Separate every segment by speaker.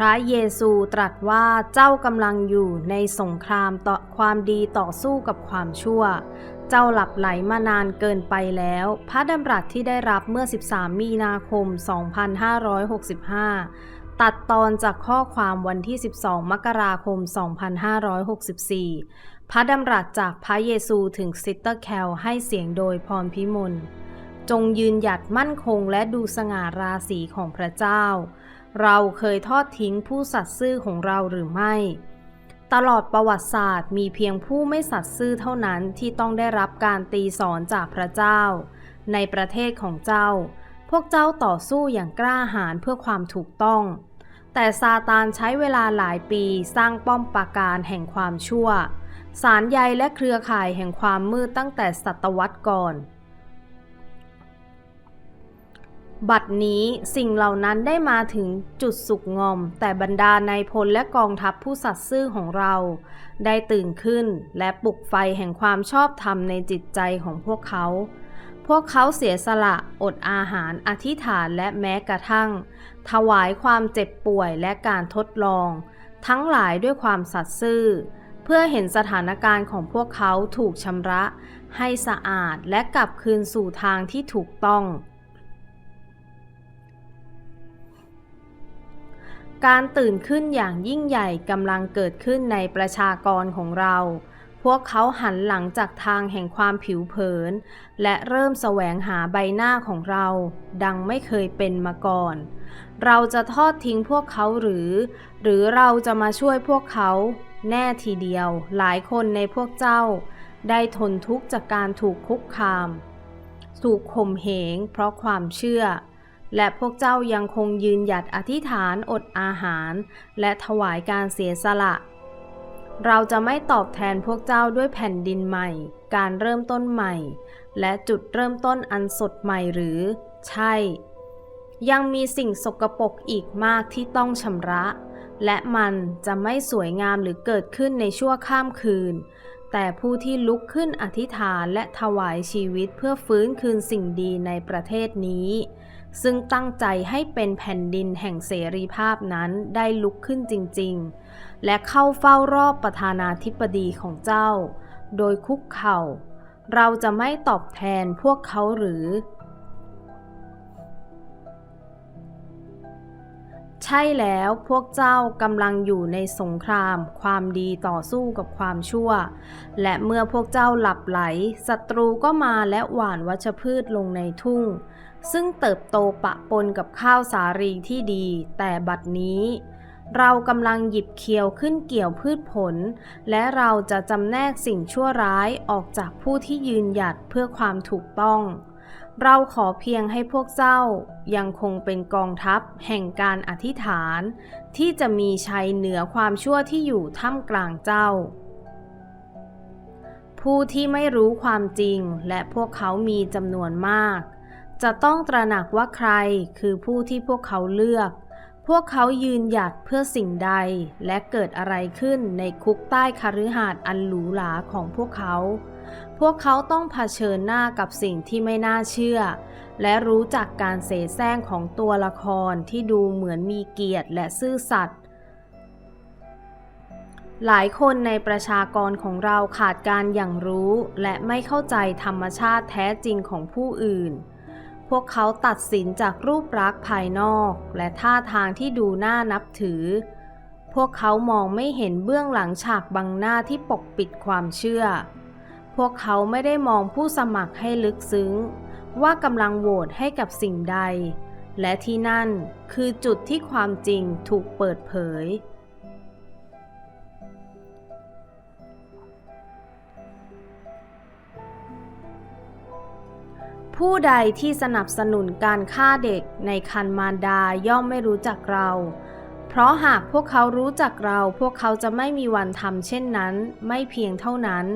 Speaker 1: พระเยซูตรัสว่าเจ้ากำลังอยู่ในสงครามต่อความดีต่อสู้กับความชั่ว เจ้าหลับไหลมานานเกินไปแล้ว พระดำรัสที่ได้รับเมื่อ 13 มีนาคม 2565 ตัดตอนจากข้อความวันที่ 12 มกราคม 2564 พระดำรัสจากพระเยซูถึงซิสเตอร์แคลให้เสียงโดยพรพิมลจงยืนหยัดมั่นคงและดูสง่าราศีของพระเจ้า เราเคยทอดทิ้งผู้สัตย์ซื่อของเราหรือไม่ ตลอดประวัติศาสตร์มีเพียงผู้ไม่สัตย์ซื่อเท่านั้นที่ต้องได้รับการตีสอนจากพระเจ้า ในประเทศของเจ้า พวกเจ้าต่อสู้อย่างกล้าหาญเพื่อความถูกต้อง แต่ซาตานใช้เวลาหลายปีสร้างป้อมปราการแห่งความชั่ว สารใยและเครือข่ายแห่งความมืดตั้งแต่ศตวรรษก่อน บัดนี้สิ่งเหล่านั้นได้มาถึงจุดสุกงอม แต่บรรดานายพลและกองทัพผู้สัตย์ซื่อของเรา ได้ตื่นขึ้นและปลุกไฟแห่งความชอบธรรมในจิตใจของพวกเขา พวกเขาเสียสละอดอาหารอธิษฐานและแม้กระทั่ง ถวายความเจ็บป่วยและการทดลอง ทั้งหลายด้วยความสัตย์ซื่อ เพื่อเห็นสถานการณ์ของพวกเขาถูกชำระ ให้สะอาดและกลับคืนสู่ทางที่ถูกต้อง การตื่นขึ้นอย่างยิ่งใหญ่กำลังเกิดขึ้นในประชากรของเรา พวกเขาหันหลังจากทางแห่งความผิวเผิน และเริ่มแสวงหาใบหน้าของเรา ดังไม่เคยเป็นมาก่อน เราจะทอดทิ้งพวกเขาหรือ หรือเราจะมาช่วยพวกเขา แน่ทีเดียว หลายคนในพวกเจ้า ได้ทนทุกข์จากการถูกคุกคาม ถูกข่มเหงเพราะความเชื่อ และพวกเจ้ายังคงยืนหยัดอธิษฐานอดอาหาร และถวายการเสียสละ เราจะไม่ตอบแทนพวกเจ้าด้วยแผ่นดินใหม่ การเริ่มต้นใหม่ และจุดเริ่มต้นอันสดใหม่หรือ ใช่ ยังมีสิ่งสกปรกอีกมากที่ต้องชำระ และมันจะไม่สวยงามหรือเกิดขึ้นในชั่วข้ามคืน แต่ผู้ที่ลุกขึ้นอธิษฐานและถวายชีวิตเพื่อฟื้นคืนสิ่งดีในประเทศนี้ ซึ่งตั้งใจให้เป็นแผ่นดินแห่งเสรีภาพนั้นได้ลุกขึ้นจริงๆ และเข้าเฝ้ารอบประธานาธิบดีของเจ้า โดยคุกเข่า เราจะไม่ตอบแทนพวกเขาหรือ ใช่แล้วพวกเจ้ากำลังอยู่ในสงคราม ความดีต่อสู้กับความชั่ว และเมื่อพวกเจ้าหลับไหลศัตรูก็มาและหว่านวัชพืชลงในทุ่ง ซึ่งเติบโตปะปนกับข้าวสารีที่ดี แต่บัดนี้ เรากำลังหยิบเคียวขึ้นเกี่ยวพืชผล และเราจะจำแนกสิ่งชั่วร้ายออกจากผู้ที่ยืนหยัดเพื่อความถูกต้อง เราขอเพียงให้พวกเจ้ายังคงเป็นกองทัพแห่งการอธิษฐาน ที่จะมีชัยเหนือความชั่วที่อยู่ท่ามกลางเจ้า ผู้ที่ไม่รู้ความจริงและพวกเขามีจำนวนมาก จะต้องตระหนักว่าใครคือผู้ที่พวกเขาเลือก พวกเขายืนหยัดเพื่อสิ่งใดและเกิดอะไรขึ้นในคุกใต้คฤหาสน์อันหรูหราของพวกเขา พวกเขาต้องเผชิญหน้ากับสิ่งที่ไม่น่าเชื่อ และรู้จักการเสแสร้งของตัวละครที่ดูเหมือนมีเกียรติและซื่อสัตย์หลายคนในประชากรของเราขาดการอย่างรู้ และไม่เข้าใจธรรมชาติแท้จริงของผู้อื่น พวกเขาตัดสินจากรูปลักษณ์ภายนอก และท่าทางที่ดูน่านับถือ พวกเขามองไม่เห็นเบื้องหลังฉากบังหน้าที่ปกปิดความเชื่อ พวกเขาไม่ได้มองผู้สมัครให้ลึกซึ้ง ว่ากำลังโหวตให้กับสิ่งใด และที่นั่นคือจุดที่ความจริงถูกเปิดเผย ผู้ใดที่สนับสนุนการฆ่าเด็กในคันมารดาย่อมไม่รู้จักเรา เพราะหากพวกเขารู้จักเรา พวกเขาจะไม่มีวันทำเช่นนั้น ไม่เพียงเท่านั้น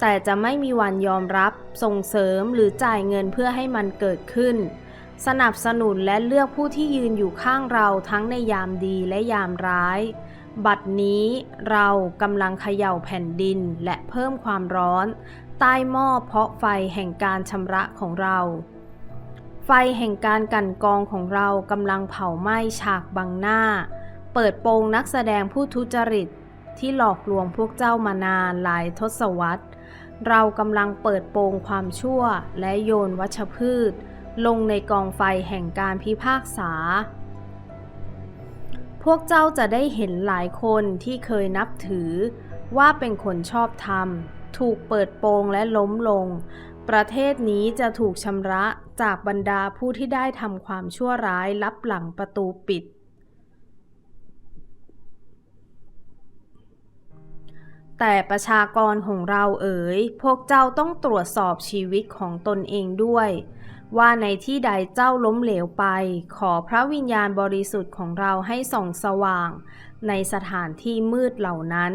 Speaker 1: แต่จะไม่มีวันยอมรับ ส่งเสริมหรือจ่ายเงินเพื่อให้มันเกิดขึ้น สนับสนุนและเลือกผู้ที่ยืนอยู่ข้างเราทั้งในยามดีและยามร้าย บัดนี้เรากำลังเขย่าแผ่นดินและเพิ่มความร้อน ใต้หม้อเพาะไฟแห่งการชำระของเรา ไฟแห่งการกันกองของเรากำลังเผาไหม้ฉากบังหน้า เปิดโปงนักแสดงผู้ทุจริตที่หลอกลวงพวกเจ้ามานานหลายทศวรรษ เรากำลังเปิดโปงความชั่วและโยนวัชพืช ลงในกองไฟแห่งการพิพากษา พวกเจ้าจะได้เห็นหลายคนที่เคยนับถือ ว่าเป็นคนชอบธรรม ถูกเปิดโปงและล้มลง ประเทศนี้จะถูกชำระจากบรรดาผู้ที่ได้ทำความชั่วร้ายลับหลังประตูปิด แต่ประชากรของเราเอ๋ย พวกเจ้าต้องตรวจสอบชีวิตของตนเองด้วย ว่าในที่ใดเจ้าล้มเหลวไป ขอพระวิญญาณบริสุทธิ์ของเราให้ส่องสว่าง ในสถานที่มืดเหล่านั้น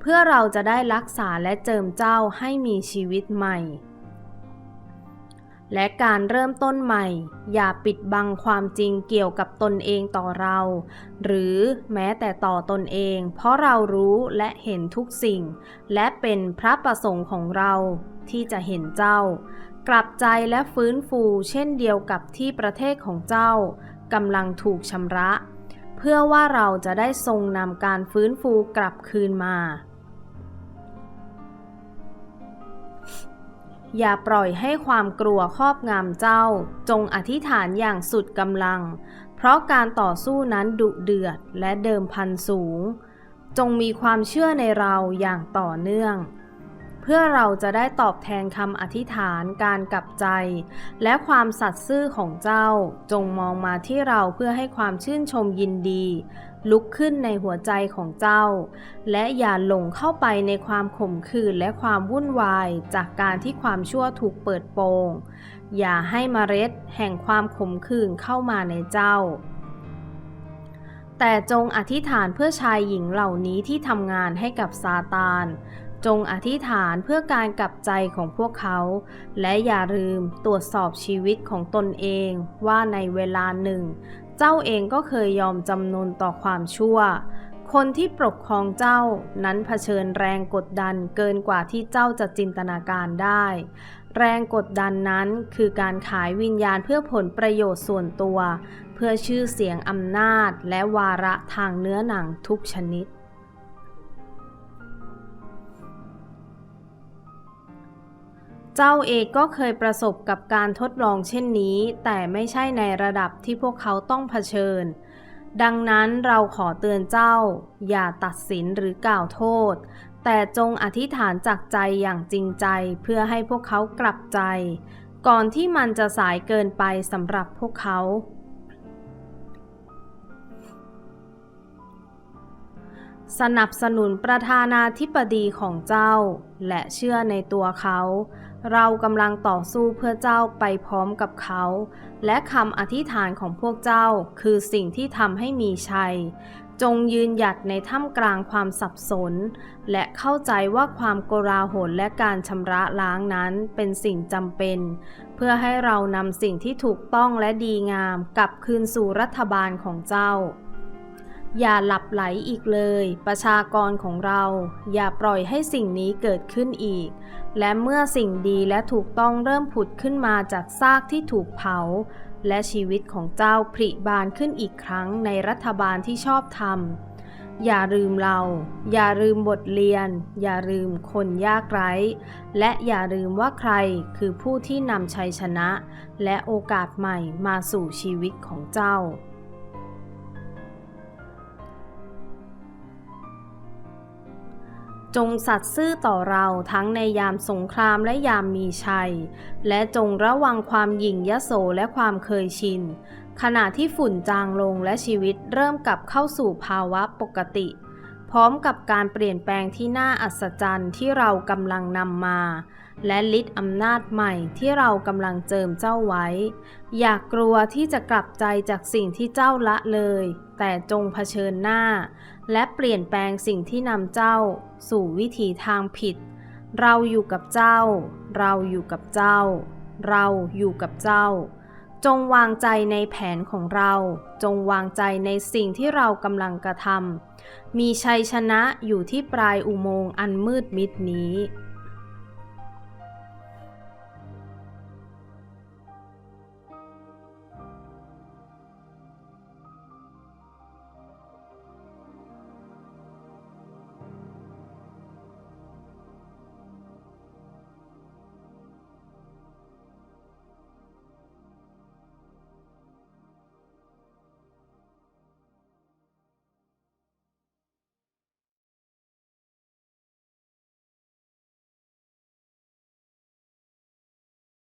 Speaker 1: เพื่อเราจะได้รักษาและเจิมเจ้าให้มีชีวิตใหม่ และการเริ่มต้นใหม่ อย่าปิดบังความจริงเกี่ยวกับตนเองต่อเรา หรือแม้แต่ต่อตนเอง เพราะเรารู้และเห็นทุกสิ่ง และเป็นพระประสงค์ของเรา ที่จะเห็นเจ้า กลับใจและฟื้นฟูเช่นเดียวกับที่ประเทศของเจ้ากำลังถูกชำระ เพื่อว่าเราจะได้ทรงนำการฟื้นฟูกลับคืนมา อย่าปล่อยให้ความกลัวครอบงำเจ้า จงอธิษฐานอย่างสุดกำลัง เพราะการต่อสู้นั้นดุเดือดและเดิมพันสูง จงมีความเชื่อในเราอย่างต่อเนื่อง เพื่อเราจะได้ตอบแทนคำอธิษฐานการกลับใจ และความสัตย์ซื่อของเจ้า จงมองมาที่เราเพื่อให้ความชื่นชมยินดี ลุกขึ้นในหัวใจของเจ้า และอย่าหลงเข้าไปในความขมขื่นและความวุ่นวายจากการที่ความชั่วถูกเปิดโปง อย่าให้เมล็ดแห่งความขมขื่นเข้ามาในเจ้าแต่จงอธิษฐานเพื่อชายหญิงเหล่านี้ที่ทำงานให้กับซาตาน จงอธิษฐานเพื่อการกลับใจของพวกเขา และอย่าลืมตรวจสอบชีวิตของตนเองว่าในเวลาหนึ่ง เจ้าเองก็เคยยอมจำนนต่อความชั่ว คนที่ปกครองเจ้านั้นเผชิญแรงกดดันเกินกว่าที่เจ้าจะจินตนาการได้ แรงกดดันนั้นคือการขายวิญญาณเพื่อผลประโยชน์ส่วนตัว เพื่อชื่อเสียงอำนาจและวาระทางเนื้อหนังทุกชนิด เจ้าเอกก็เคยประสบกับการทดลองเช่นนี้ แต่ไม่ใช่ในระดับที่พวกเขาต้องเผชิญ ดังนั้นเราขอเตือนเจ้า อย่าตัดสินหรือกล่าวโทษ แต่จงอธิษฐานจากใจอย่างจริงใจเพื่อให้พวกเขากลับใจ ก่อนที่มันจะสายเกินไปสำหรับพวกเขา สนับสนุนประธานาธิบดีของเจ้า และเชื่อในตัวเขา เรากำลังต่อสู้เพื่อเจ้าไปพร้อมกับเขา และคำอธิษฐานของพวกเจ้าคือสิ่งที่ทำให้มีชัย จงยืนหยัดในท่ามกลางความสับสน และเข้าใจว่าความโกลาหลและการชำระล้างนั้นเป็นสิ่งจำเป็น เพื่อให้เรานำสิ่งที่ถูกต้องและดีงามกลับคืนสู่รัฐบาลของเจ้า อย่าหลับไหลอีกเลย ประชากรของเรา อย่าปล่อยให้สิ่งนี้เกิดขึ้นอีก และเมื่อสิ่งดีและถูกต้องเริ่มผุดขึ้นมาจากซากที่ถูกเผา และชีวิตของเจ้าผลิบานขึ้นอีกครั้งในรัฐบาลที่ชอบธรรม อย่าลืมเรา อย่าลืมบทเรียน อย่าลืมคนยากไร้ และอย่าลืมว่าใครคือผู้ที่นำชัยชนะ และโอกาสใหม่มาสู่ชีวิตของเจ้า จงสัตย์ซื่อต่อเราทั้งในยามสงครามและยามมีชัย และจงระวังความหยิ่งยโสและความเคยชิน ขณะที่ฝุ่นจางลงและชีวิตเริ่มกลับเข้าสู่ภาวะปกติ พร้อมกับการเปลี่ยนแปลงที่น่าอัศจรรย์ที่เรากำลังนำมา และฤทธิ์อำนาจใหม่ที่เรากำลังเจิมเจ้าไว้ อย่ากกลัวที่จะกลับใจจากสิ่งที่เจ้าละเลย แต่จงเผชิญหน้า และเปลี่ยนแปลงสิ่งที่นำเจ้า สู่วิถีทางผิด เราอยู่กับเจ้า เราอยู่กับเจ้า เราอยู่กับเจ้า จงวางใจในแผนของเรา จงวางใจในสิ่งที่เรากำลังกระทำมีชัยชนะอยู่ที่ปลายอุโมงค์อันมืดมิดนี้